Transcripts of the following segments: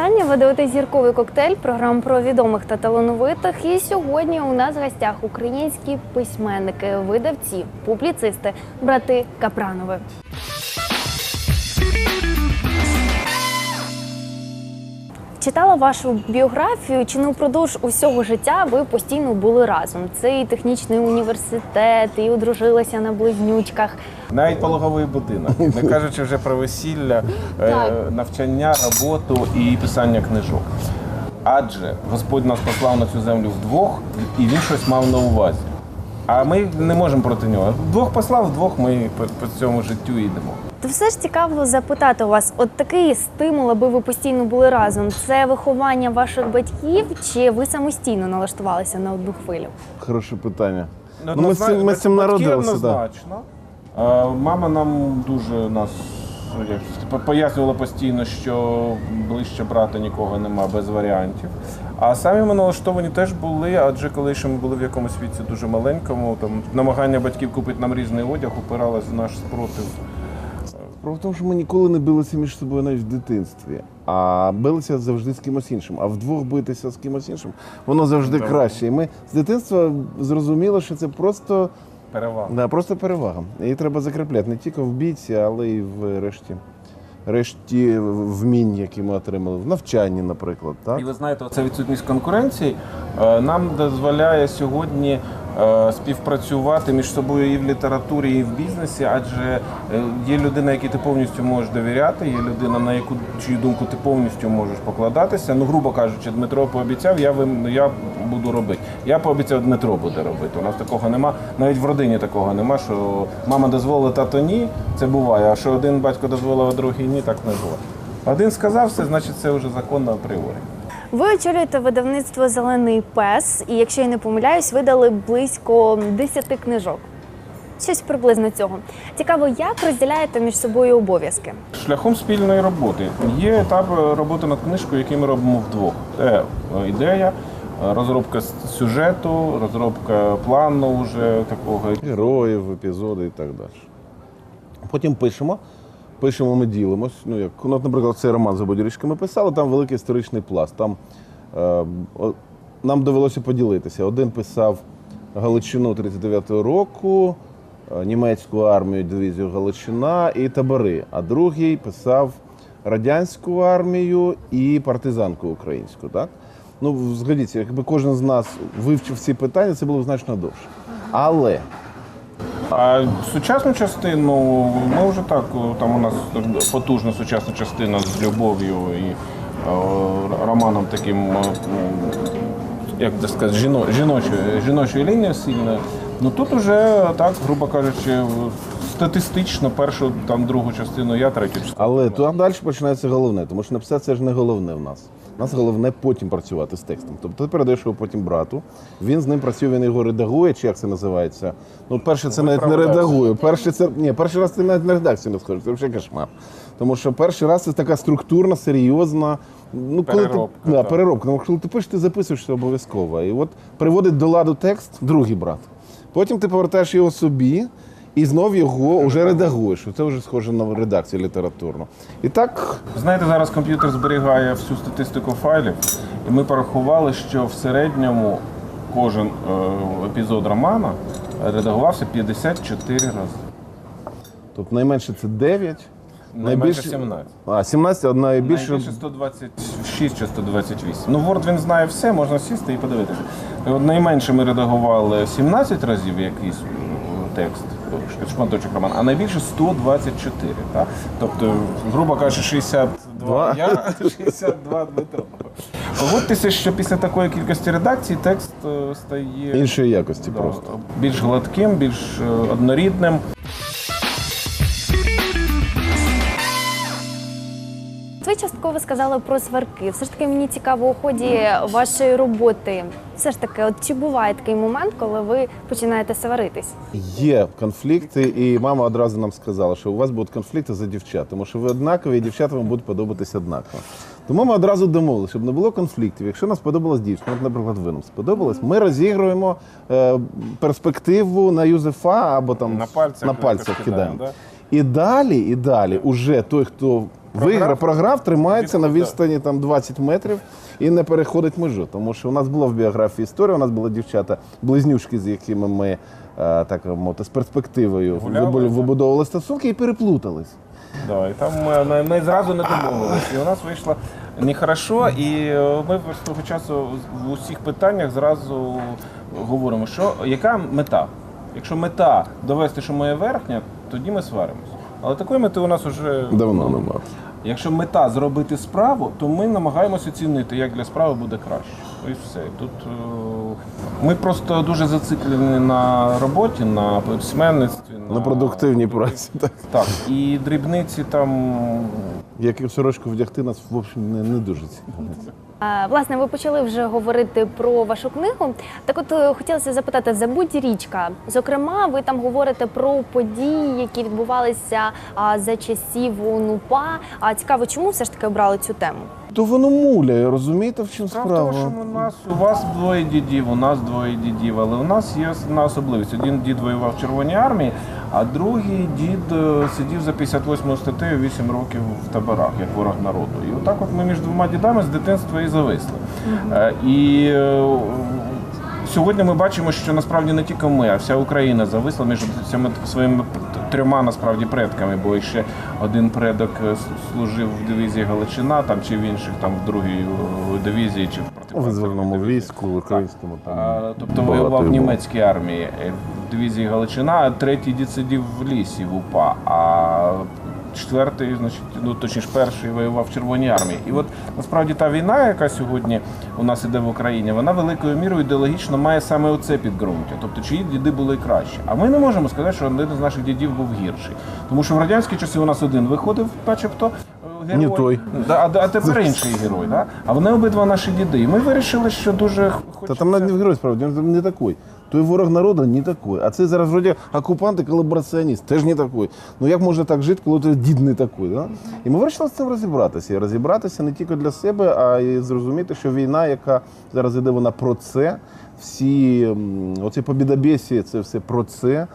Вітання. Ви дивитесь зірковий коктейль, програм про відомих та талановитих. І сьогодні у нас в гостях українські письменники, видавці, публіцисти, брати Капранови. Читала вашу біографію, чи не впродовж усього життя ви постійно були разом. Це і технічний університет, і одружилися на близнючках. Навіть пологовий будинок, не кажучи вже про весілля, е, навчання, роботу і писання книжок. Адже Господь нас послав на цю землю вдвох, і він щось мав на увазі. А ми не можемо проти нього. Вдвох послав, вдвох ми по, по цьому життю йдемо. То все ж цікаво запитати у вас, от такий стимул, аби ви постійно були разом. Це виховання ваших батьків, чи ви самостійно налаштувалися на одну хвилю? Хороше питання. Ну, Ну, ми, з цим, ми з цим народилися. Да. Однозначно. Е, Мама нам дуже нас ну, як, по- пояснювала постійно, що ближче брата нікого нема без варіантів. А самі ми налаштовані теж були, адже коли ще ми були в якомусь віці дуже маленькому, там намагання батьків купити нам різний одяг упиралось в наш спротив. Справа в тому, що ми ніколи не билися між собою навіть в дитинстві, а билися завжди з кимось іншим. А вдвох битися з кимось іншим, воно завжди Да. краще. І ми з дитинства зрозуміли, що це просто, Перевага. да, просто перевага. Її треба закріпляти не тільки в бійці, але й в решті. Решті вмінь, які ми отримали в навчанні, наприклад. Так? І ви знаєте, ця відсутність конкуренції е, нам дозволяє сьогодні співпрацювати між собою і в літературі, і в бізнесі, адже е, є людина, якій ти повністю можеш довіряти, є людина, на яку чию думку ти повністю можеш покладатися. Ну, грубо кажучи, Дмитро пообіцяв, я я буду робити. Я пообіцяв, Дмитро буде робити. У нас такого нема. Навіть в родині такого нема, що мама дозволила, тато ні. Це буває. А що один батько дозволив, а другий ні, так не буває. Один сказав все, значить це вже законно апріорі. Ви очолюєте видавництво Зелений пес, і якщо я не помиляюсь, видали близько 10 книжок. Щось приблизно цього. Цікаво, як розділяєте між собою обов'язки? Шляхом спільної роботи. Є етап е, роботи над книжкою, який ми робимо вдвох. Це е, ідея, е, розробка сюжету, розробка плану вже такого. героїв, епізоди і так далі. Потім пишемо. Пишемо, ми ділимось. Ну, як, ну, наприклад, цей роман за Бодірічка ми писали, там великий історичний пласт. Там е, о- нам довелося поділитися. Один писав Галичину 39-го року, е, німецьку армію, дивізію Галичина і табори. А другий писав радянську армію і партизанку українську. Так? Ну, згодіться, якби кожен з нас вивчив ці питання, це було б значно довше. Але А сучасну частину ми вже так, там у нас потужна сучасна частина з любов'ю і романом таким, як це сказати, жіно, жіночою, жіночою лінією сильною. Ну тут уже так, грубо кажучи, статистично першу, там другу частину я, третю частину. Але там далі починається головне, тому що написати це ж не головне в нас. У нас головне потім працювати з текстом. Тобто ти передаєш його потім брату, він з ним працює, він його редагує, чи як це називається. Ну, перше, це навіть не редагує. Перше, це ні, перший раз ти навіть на редакцію не схожий, це взагалі кошмар. Тому що перший раз це така структурна, серйозна. Ну, коли Переробка, ти, да, переробка. Тому що коли ти пишеш, ти записуєш це обов'язково. І от приводить до ладу текст другий брат. Потім ти повертаєш його собі. І знов його вже редагуєш. Це вже схоже на редакцію літературну. І так Знаєте, зараз комп'ютер зберігає всю статистику файлів, і ми порахували, що в середньому кожен е, епізод романа редагувався 54 рази. Тобто найменше це 9, Найменше 17. А, 17, а найбільше. Найбільше 126 чи 128. Ну, Word він знає все, можна сісти і подивитися. Найменше ми редагували 17 разів якийсь текст, о, шматочок роман, а найбільше 124. Так? Тобто, грубо кажучи, 62 я, 62 Дмитро. Погодьтеся, що після такої кількості редакцій текст е, стає Іншої якості да, просто. більш гладким, більш е, однорідним. Ви частково сказали про сварки. Все ж таки мені цікаво у ході вашої роботи. Все ж таки, от чи буває такий момент, коли ви починаєте сваритись? Є конфлікти, і мама одразу нам сказала, що у вас будуть конфлікти за дівчат, тому що ви однакові, і дівчата вам будуть подобатися однаково. Тому ми одразу домовилися, щоб не було конфліктів. Якщо нам сподобалась дівчина, от, наприклад, ви нам сподобалась, ми розігруємо е, перспективу на Юзефа або там На пальцях на пальцях кидаємо, кидаємо. І далі, і далі, уже той, хто Виграв, програв, тримається на відстані там 20 метрів і не переходить межу. Тому що у нас була в біографії історія, у нас були дівчата, близнючки, з якими ми е, так мовити, з перспективою Гуляли, вибу- так. вибудовували стосунки і переплутались. Да, і там е, ми, ми зразу не домовилися. І у нас вийшло нехорошо, і е, ми з того часу в усіх питаннях зразу говоримо, що яка мета. Якщо мета довести, що моє верхня, тоді ми сваримось. Але такої мети у нас вже Давно нема. Якщо мета зробити справу, то ми намагаємося оцінити, як для справи буде краще. І все. Тут е, ми просто дуже зациклені на роботі, на письменництві, На продуктивній праці. Так. Так, і дрібниці там Як і сорочку вдягти нас, в общем, не, не дуже цікавить. Власне, ви почали вже говорити про вашу книгу. Так, от е, хотілося запитати, забудь річка. Зокрема, ви там говорите про події, які відбувалися за часів УНУПА. А цікаво, чому все ж таки обрали цю тему? То воно муляє, розумієте, в чому Справа в тому, що у нас у вас двоє дідів, у нас двоє дідів, але у нас є одна особливість. Один дід воював в Червоній армії, а другий дід е, сидів за 58 статтею 8 років в таборах, як ворог народу. І отак от ми між двома дідами з дитинства і зависли. Е, І е, Сьогодні ми бачимо, що насправді не тільки ми, а вся Україна зависла між цими своїми трьома насправді предками, бо ще один предок е, служив в дивізії Галичина, там чи в інших, там в другій е, дивізії, чи в визвольному війську, в українському там. А, Тобто воював в німецькій армії е, в дивізії Галичина, а третій дід сидів в лісі в УПА, а четвертий, значить, ну точніше, перший воював в Червоній армії. І от насправді та війна, яка сьогодні у нас іде в Україні, вона великою мірою ідеологічно має саме оце підґрунтя. Тобто, чиї діди були кращі. А ми не можемо сказати, що один з наших дідів був гірший. Тому що в радянські часи у нас один виходив, начебто. е, Герой. Не той. Да, а, а тепер інший герой, да? а вони обидва наші діди. І ми вирішили, що дуже хочеться... Та там навіть не герой справді, він не такий. Той ворог народу не такой. А це зараз вроді окупант і колабораціоніст, теж не такий. Ну як можна так жити, коли ти дід не такий? Да? І ми вирішили з цим розібратися. І розібратися не тільки для себе, а й зрозуміти, що війна, яка зараз іде, вона про це. Всі оці побідобєсі, це все про це.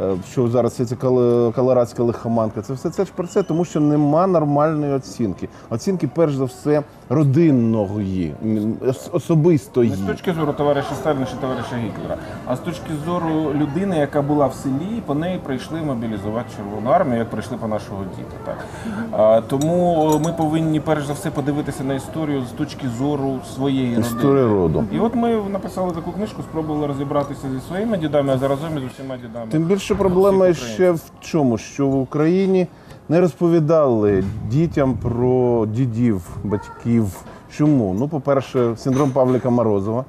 Е, Що зараз це кол- колорадська лихоманка, це все це ж про це, тому що нема нормальної оцінки. Оцінки, перш за все, родинної, особистої. Не з точки зору товариша Сталіна чи товариша Гітлера, а з точки зору людини, яка була в селі, по неї прийшли мобілізувати Червону армію, як прийшли по нашого діда. Так. А, тому ми повинні перш за все подивитися на історію з точки зору своєї родини. роду. І от ми написали таку книжку, спробували розібратися зі своїми дідами, а заразом і з усіма дідами. Тим більше проблема ще в чому, що в Україні не розповідали дітям про дідів, батьків. Чому? Ну, по-перше, синдром Павліка Морозова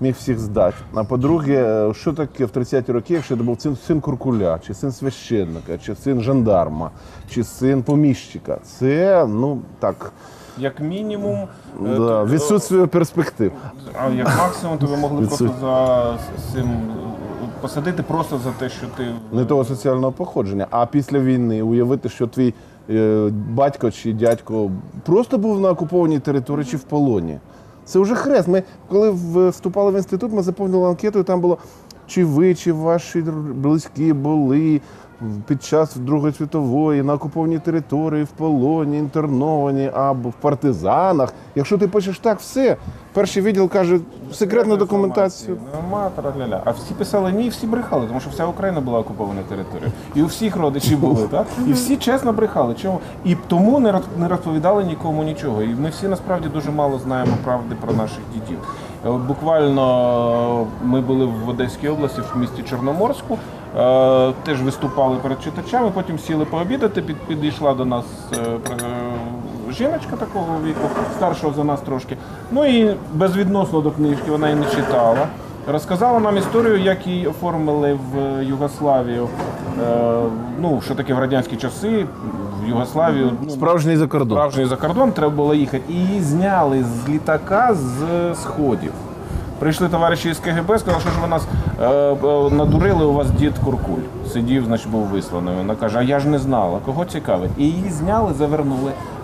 міг всіх здати. А по-друге, е, що таке в 30-ті роки, якщо це був син, син куркуля, чи син священника, чи син жандарма, чи син поміщика? Це ну так, Як мінімум, е, да, то- відсутствує перспектив. А як максимум, то ви могли Відсутні. просто за цим посадити просто за те, що ти не того соціального походження. А після війни уявити, що твій е, батько чи дядько просто був на окупованій території чи в полоні. Це вже хрест. Ми коли вступали в інститут, ми заповнили анкету, і там було чи ви, чи ваші близькі були під час Другої світової на окупованій території, в полоні, інтерновані або в партизанах. Якщо ти пишеш так, все. Перший відділ каже секретну документацію. Нема, траля-ля. А всі писали ні, всі брехали, тому що вся Україна була окупована територією. І у всіх родичі були, так? І всі чесно брехали. Чому? І тому не розповідали нікому нічого. І ми всі насправді дуже мало знаємо правди про наших дідів. Е, Буквально ми були в Одеській області, в місті Чорноморську, е, теж виступали перед читачами, потім сіли пообідати, під, підійшла до нас е, жіночка такого віку, старшого за нас трошки. Ну і безвідносно до книжки вона її не читала. Розказала нам історію, як її оформили в Югославію. Ну, що таке в радянські часи, в Югославію. Ну, Справжній закордон. справжній за кордон треба було їхати. І її зняли з літака з сходів. Прийшли товариші з КГБ, сказали, що ж ви нас е, е, надурили, у вас дід Куркуль. Сидів, значить, був висланий. Вона каже, а я ж не знала, кого цікавить. І її зняли, завернули е,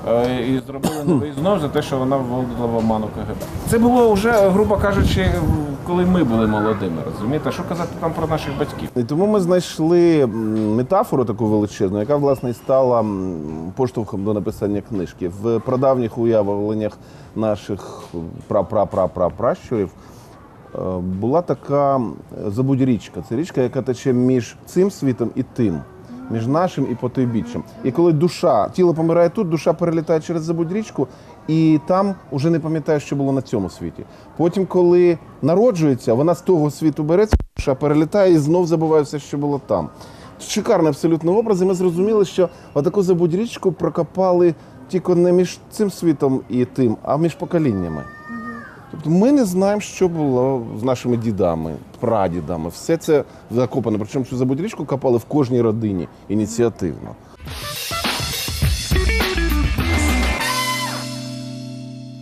і зробили новий знов за те, що вона вводила в оману КГБ. Це було вже, грубо кажучи, коли ми були молодими. Розумієте, що казати там про наших батьків? І тому ми знайшли метафору таку величезну, яка власне стала поштовхом до написання книжки. В прадавніх уявленнях наших пра-пра-пра-пра-пращурів е, була така забудь річка. Це річка, яка тече між цим світом і тим. Між нашим і потойбіччям. І коли душа, тіло помирає тут, душа перелітає через забудь річку, і там уже не пам'ятає, що було на цьому світі. Потім, коли народжується, вона з того світу береться, душа перелітає і знов забуває все, що було там. Шикарний абсолютно образ, і ми зрозуміли, що отаку забудь річку прокопали тільки не між цим світом і тим, а між поколіннями. Тобто ми не знаємо, що було з нашими дідами, прадідами. Все це закопано. Причому цю забудь річку копали в кожній родині ініціативно.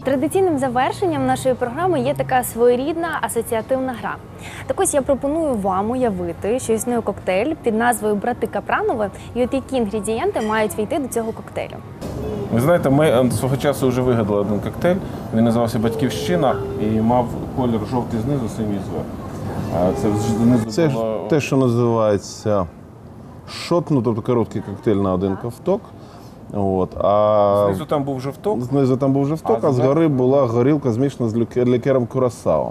Традиційним завершенням нашої програми є така своєрідна асоціативна гра. Так ось я пропоную вам уявити, що існує коктейль під назвою Брати Капранови, і от які інгредієнти мають війти до цього коктейлю. Ви знаєте, ми е, свого часу вже вигадали один коктейль. Він називався Батьківщина і мав колір жовтий знизу, синій зверху. Це знизу Це ж було те, що називається шот, ну тобто короткий коктейль на один ковток. От, а знизу там був жовток. знизу там був жовток, А а згори була горілка змішана з лікером Курасао.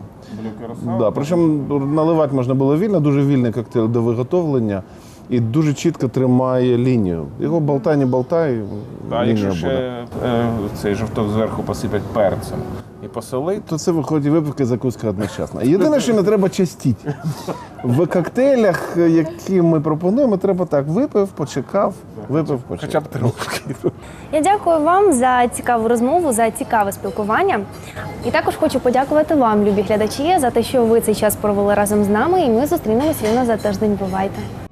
Да, причому наливати можна було вільно, дуже вільний коктейль до виготовлення і дуже чітко тримає лінію. Його болтай, не болтай, А лінія якщо буде. ще е, цей жовток зверху посипять перцем і посолить, То це виходить випивка і закуска одночасно. Єдине, що не треба частіть. В коктейлях, які ми пропонуємо, треба так: випив, почекав, випив, почекав. хоча б трошки. Я дякую вам за цікаву розмову, за цікаве спілкування. І також хочу подякувати вам, любі глядачі, за те, що ви цей час провели разом з нами. І ми зустрінемось рівно за тиждень. Бувайте!